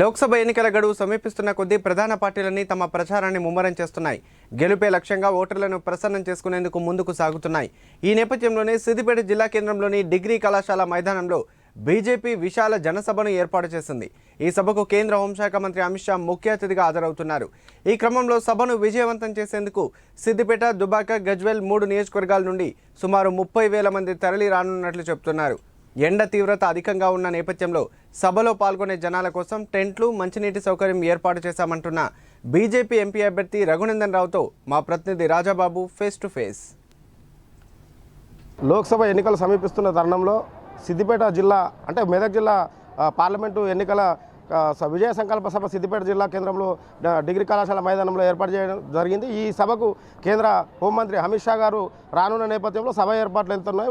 లోక్సభ ఎన్నికల గడువు సమీపిస్తున్న కొద్దీ ప్రధాన పార్టీలన్నీ తమ ప్రచారాన్ని ముమ్మరం చేస్తున్నాయి. గెలుపే లక్ష్యంగా ఓటర్లను ప్రసన్నం చేసుకునేందుకు ముందుకు సాగుతున్నాయి. ఈ నేపథ్యంలోనే సిద్దిపేట జిల్లా కేంద్రంలోని డిగ్రీ కళాశాల మైదానంలో బీజేపీ విశాల జనసభను ఏర్పాటు చేసింది. ఈ సభకు కేంద్ర హోంశాఖ మంత్రి అమిత్ షా ముఖ్య అతిథిగా హాజరవుతున్నారు. ఈ క్రమంలో సభను విజయవంతం చేసేందుకు సిద్దిపేట దుబాక గజ్వెల్ మూడు నియోజకవర్గాల నుండి సుమారు ముప్పై వేల మంది తరలి రానున్నట్లు చెబుతున్నారు. ఎండ తీవ్రత అధికంగా ఉన్న నేపథ్యంలో సభలో పాల్గొనే జనాల కోసం టెంట్లు మంచినీటి సౌకర్యం ఏర్పాటు చేశామంటున్న బీజేపీ ఎంపీ అభ్యర్థి రఘునందన్ రావుతో మా ప్రతినిధి Rajababu face to face. Lok Sabha ఎన్నికలు సమీపిస్తున్న తరుణంలో సిద్దిపేట జిల్లా అంటే మెదక్ జిల్లా పార్లమెంటు ఎన్నికల విజయ సంకల్ప సభ సిద్దిపేట జిల్లా కేంద్రంలో డిగ్రీ కళాశాల మైదానంలో ఏర్పాటు చేయడం జరిగింది. ఈ సభకు కేంద్ర హోంమంత్రి అమిత్ షా గారు రానున్న నేపథ్యంలో సభ ఏర్పాట్లు ఎంతున్నాయి.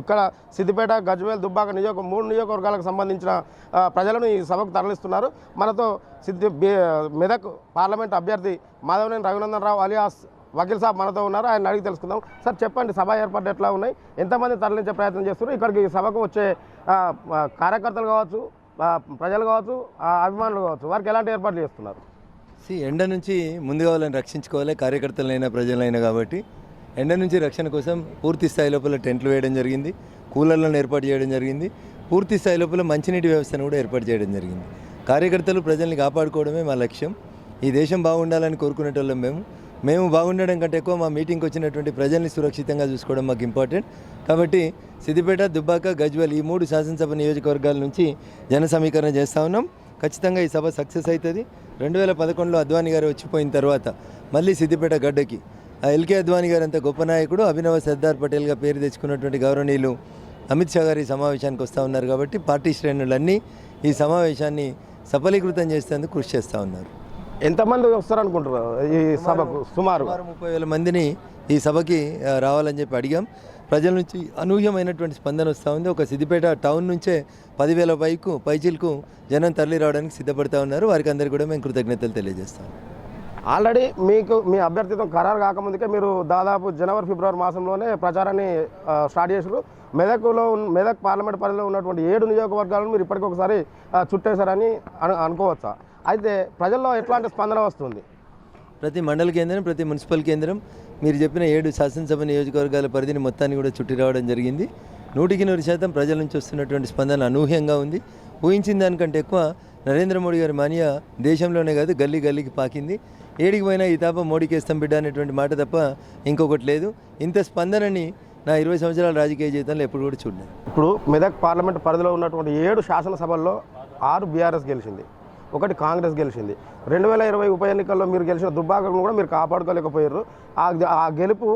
ఇక్కడ సిద్దిపేట గజ్వేల్ దుబ్బాక నియోజక మూడు నియోజకవర్గాలకు సంబంధించిన ప్రజలను ఈ సభకు తరలిస్తున్నారు. మనతో సిద్ధి మెదక్ పార్లమెంట్ అభ్యర్థి మాధవనేని రఘునందన్ రావు అలియాస్ వకీల్ సాబ్ మనతో ఉన్నారు. ఆయన అడిగి తెలుసుకుందాం. సార్ చెప్పండి సభ ఏర్పాట్లు ఎట్లా ఉన్నాయి? ఎంతమంది తరలించే ప్రయత్నం చేస్తున్నారు? ఇక్కడికి సభకు వచ్చే కార్యకర్తలు కావచ్చు ప్రజలు కావచ్చు ఆ, అభిమానులు కావచ్చు వారికి ఎలాంటి ఏర్పాట్లు చేస్తున్నారు? సి ఎండ నుంచి ముందుగా వాళ్ళని రక్షించుకోవాలి కార్యకర్తలైనా ప్రజలైనా కాబట్టి. ఎండ నుంచి రక్షణ కోసం పూర్తి స్థాయి లోపల టెంట్లు వేయడం జరిగింది కూలర్లను ఏర్పాటు చేయడం జరిగింది పూర్తి స్థాయి లోపల మంచినీటి వ్యవస్థను కూడా ఏర్పాటు చేయడం జరిగింది. కార్యకర్తలు ప్రజల్ని కాపాడుకోవడమే మా లక్ష్యం. ఈ దేశం బాగుండాలని కోరుకునేటోళ్ళం మేము. మేము బాగుండడం కంటే ఎక్కువ మా మీటింగ్కి వచ్చినటువంటి ప్రజల్ని సురక్షితంగా చూసుకోవడం మాకు ఇంపార్టెంట్. కాబట్టి సిద్దిపేట దుబ్బాక గజ్వల్ ఈ మూడు శాసనసభ నియోజకవర్గాల నుంచి జన సమీకరణ చేస్తూ ఉన్నాం. ఖచ్చితంగా ఈ సభ సక్సెస్ అవుతుంది. రెండు వేల పదకొండులో అద్వానీ గారు వచ్చిపోయిన తర్వాత మళ్ళీ సిద్దిపేట గడ్డకి. ఆ ఎల్కే అద్వానీ గారు అంత గొప్ప నాయకుడు అభినవ సర్దార్ పటేల్గా పేరు తెచ్చుకున్నటువంటి గౌరవనీయులు అమిత్ షా గారు ఈ సమావేశానికి వస్తూ ఉన్నారు కాబట్టి పార్టీ శ్రేణులన్నీ ఈ సమావేశాన్ని సఫలీకృతం చేసేందుకు కృషి చేస్తూ ఉన్నారు. ఎంతమంది వస్తారనుకుంటున్నారు ఈ సభకు? సుమారు ముప్పై వేల మందిని ఈ సభకి రావాలని చెప్పి అడిగాం. ప్రజల నుంచి అనూహ్యమైనటువంటి స్పందన వస్తూ ఉంది. ఒక సిద్దిపేట టౌన్ నుంచే పదివేల పైకు పైచిలకు జనం తరలి రావడానికి సిద్ధపడతా ఉన్నారు. వారికి అందరికీ కూడా మేము కృతజ్ఞతలు తెలియజేస్తాం. ఆల్రెడీ మీకు మీ అభ్యర్థిత్వం ఖరారు కాకముందుకే మీరు దాదాపు జనవరి ఫిబ్రవరి మాసంలోనే ప్రచారాన్ని స్టార్ట్ చేశారు మెదక్లో ఉన్న- మెదక్ పార్లమెంట్ పరిధిలో ఉన్నటువంటి ఏడు నియోజకవర్గాలను మీరు ఇప్పటికి ఒకసారి ఆ, చుట్టేశారని అను అనుకోవచ్చా? అయితే ప్రజల్లో ఎట్లాంటి స్పందన వస్తుంది? ప్రతి మండల కేంద్రం ప్రతి మున్సిపల్ కేంద్రం మీరు చెప్పిన ఏడు శాసనసభ నియోజకవర్గాల పరిధిని మొత్తాన్ని కూడా చుట్టి రావడం జరిగింది. నూటికి నూరు శాతం ప్రజల నుంచి వస్తున్నటువంటి స్పందన అనూహ్యంగా ఉంది. ఊహించిన దానికంటే ఎక్కువ నరేంద్ర మోడీ గారి మానియా దేశంలోనే కాదు గల్లీ గల్లీకి పాకింది. ఏడికి పోయినా ఈ తాప మోడీకి వేస్తాం బిడ్డ అనేటువంటి మాట తప్ప ఇంకొకటి లేదు. ఇంత స్పందనని నా ఇరవై సంవత్సరాల రాజకీయ జీవితంలో ఎప్పుడు కూడా చూడలేదు. ఇప్పుడు మెదక్ పార్లమెంట్ పరిధిలో ఉన్నటువంటి ఏడు శాసనసభల్లో ఆరు బీఆర్ఎస్ గెలిచింది. ఒకటి కాంగ్రెస్ గెలిచింది. రెండు వేల ఇరవై ఉప ఎన్నికల్లో మీరు గెలిచిన దుర్భాగ్యం కూడా మీరు కాపాడుకోలేకపోయారు ఆ ఆ గెలుపు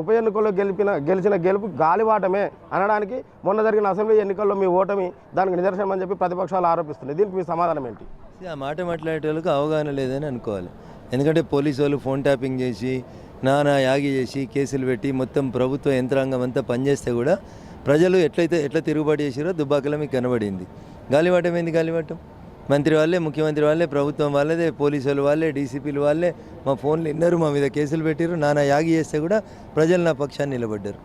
ఉప ఎన్నికల్లో గెలిపిన గెలిచిన గెలుపు గాలివాటమే అనడానికి మొన్న జరిగిన అసెంబ్లీ ఎన్నికల్లో మీ ఓటమి దానికి నిదర్శనం అని చెప్పి ప్రతిపక్షాలు ఆరోపిస్తున్నాయి. దీనికి మీ సమాధానం ఏంటి? ఆ మాట మాట్లాడేటోళ్ళకి అవగాహన లేదని అనుకోవాలి. ఎందుకంటే పోలీసు వాళ్ళు ఫోన్ ట్యాపింగ్ చేసి నానా యాగి చేసి కేసులు పెట్టి మొత్తం ప్రభుత్వ యంత్రాంగం అంతా పనిచేస్తే కూడా ప్రజలు ఎట్లయితే ఎట్లా తిరుగుబాటు చేసారో దుబ్బాకలో మీకు కనబడింది. గాలివాటం ఏంది గాలివాటం? మంత్రి వాళ్ళే ముఖ్యమంత్రి వాళ్ళే ప్రభుత్వం వాళ్ళదే పోలీసులు వాళ్ళే డీసీపీలు వాళ్ళే మా ఫోన్లు విన్నారు మా మీద కేసులు పెట్టారు నానా యాగి చేస్తే కూడా ప్రజలు నా పక్షాన్ని నిలబడ్డారు.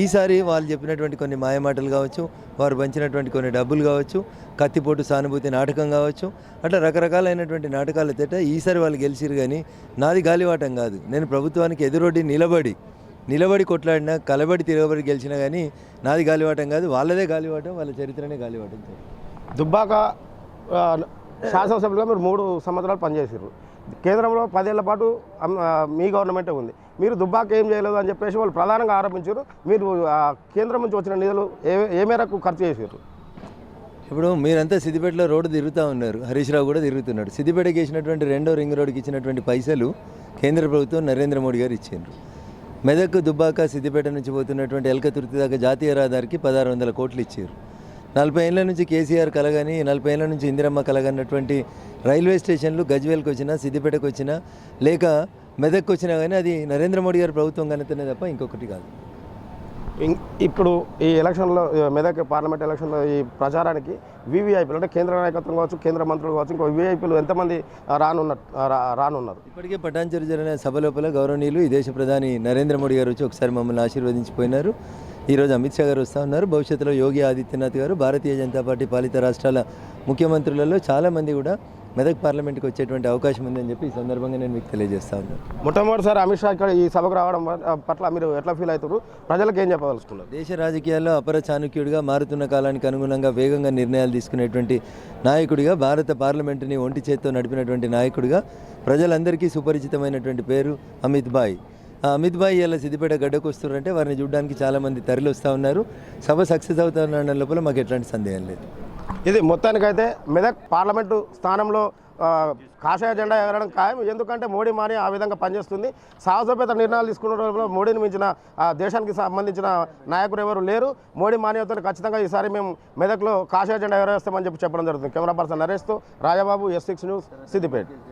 ఈసారి వాళ్ళు చెప్పినటువంటి కొన్ని మాయమాటలు కావచ్చు వారు పంచినటువంటి కొన్ని డబ్బులు కావచ్చు కత్తిపోటు సానుభూతి నాటకం కావచ్చు అట్లా రకరకాలైనటువంటి నాటకాలు తేట ఈసారి వాళ్ళు గెలిచిరు కానీ నాది గాలివాటం కాదు. నేను ప్రభుత్వానికి ఎదురొడ్డి నిలబడి నిలబడి కొట్లాడినా కలబడి తిరగబడి గెలిచినా కానీ నాది గాలివాటం కాదు వాళ్ళదే గాలివాటం వాళ్ళ చరిత్రనే గాలివాటం. దుబ్బాక శాసనసభ్యులుగా మీరు మూడు సంవత్సరాలు పనిచేసారు కేంద్రంలో పదేళ్ళ పాటు మీ గవర్నమెంటే ఉంది. మీరు దుబ్బాక ఏం చేయలేదు అని చెప్పేసి వాళ్ళు ప్రధానంగా ఆరోపించారు మీరు కేంద్రం నుంచి వచ్చిన నిధులు ఏ ఏ మేరకు ఖర్చు చేశారు ఇప్పుడు మీరంతా సిద్దిపేటలో రోడ్డు తిరుగుతూ ఉన్నారు. హరీష్ రావు కూడా తిరుగుతున్నాడు. సిద్దిపేటకి వేసినటువంటి రెండో రింగ్ రోడ్డుకి ఇచ్చినటువంటి పైసలు కేంద్ర ప్రభుత్వం నరేంద్ర మోడీ గారు ఇచ్చిండ్రు. మెదక్ దుబ్బాక సిద్దిపేట నుంచి పోతున్నటువంటి ఎల్కతుర్తి దాకా జాతీయ రహదారికి పదహారు వందల కోట్లు ఇచ్చారు నలభై ఏళ్ళ నుంచి కేసీఆర్ కలగని నలభై ఏళ్ళ నుంచి ఇందిరమ్మ కలగన్నటువంటి రైల్వే స్టేషన్లు గజ్వేల్కి వచ్చినా సిద్దిపేటకు వచ్చినా లేక మెదక్కి వచ్చినా కానీ అది నరేంద్ర మోడీ గారి ప్రభుత్వం కనుతనే తప్ప ఇంకొకటి కాదు. ఇం- ఇప్పుడు ఈ ఎలక్షన్లో మెదక్ పార్లమెంట్ ఎలక్షన్లో ఈ ప్రచారానికి వివిఐపీలు అంటే కేంద్ర నాయకత్వం కావచ్చు కేంద్ర మంత్రులు కావచ్చు ఇంకో విఐపీలు ఎంతమంది రానున్న రానున్నారు? ఇప్పటికే పటాన్చెరు జరిగిన సభ లోపల గౌరవనీయులు ఈ దేశ ప్రధాని నరేంద్ర మోడీ గారు వచ్చి ఒకసారి మమ్మల్ని ఆశీర్వదించిపోయినారు. ఈరోజు అమిత్ షా గారు వస్తూ ఉన్నారు. భవిష్యత్తులో యోగి ఆదిత్యనాథ్ గారు భారతీయ జనతా పార్టీ పాలిత రాష్ట్రాల ముఖ్యమంత్రులలో చాలామంది కూడా మెదక్ పార్లమెంట్కి వచ్చేటువంటి అవకాశం ఉందని చెప్పి ఈ సందర్భంగా నేను మీకు తెలియజేస్తా ఉన్నాను. మొట్టమొదటిసారి అమిత్ షా ఇక్కడ ఈ సభకు రావడం పట్ల మీరు ఎట్లా ఫీల్ అవుతారు ప్రజలకు ఏం చెప్పదలుచుకున్నారు? దేశ రాజకీయాల్లో అపర చాణుక్యుడిగా మారుతున్న కాలానికి అనుగుణంగా వేగంగా నిర్ణయాలు తీసుకునేటువంటి నాయకుడిగా భారత పార్లమెంటుని ఒంటి చేత్తో నడిపినటువంటి నాయకుడిగా ప్రజలందరికీ సుపరిచితమైనటువంటి పేరు అమిత్ ఆ అమిత్ భాయ్ ఇలా సిద్దిపేట గడ్డకు వస్తున్నారంటే వారిని చూడడానికి చాలామంది తరలి వస్తూ ఉన్నారు. సభ సక్సెస్ అవుతున్న లోపల మాకు ఎట్లాంటి సందేహం లేదు. ఇది మొత్తానికైతే మెదక్ పార్లమెంటు స్థానంలో కాషాయ జెండా ఎగరడం ఖాయం. ఎందుకంటే మోడీ మాని ఆ విధంగా పనిచేస్తుంది. సాహసోపేత నిర్ణయాలు తీసుకున్న మోడీని మించిన దేశానికి సంబంధించిన నాయకులు ఎవరు లేరు. మోడీ మాన్యతను ఖచ్చితంగా ఈసారి మేము మెదక్లో కాషాయ జెండా ఎగరేస్తామని చెప్పి చెప్పడం జరుగుతుంది. Camera person నరేష్తో Rajababu S six news Siddipet.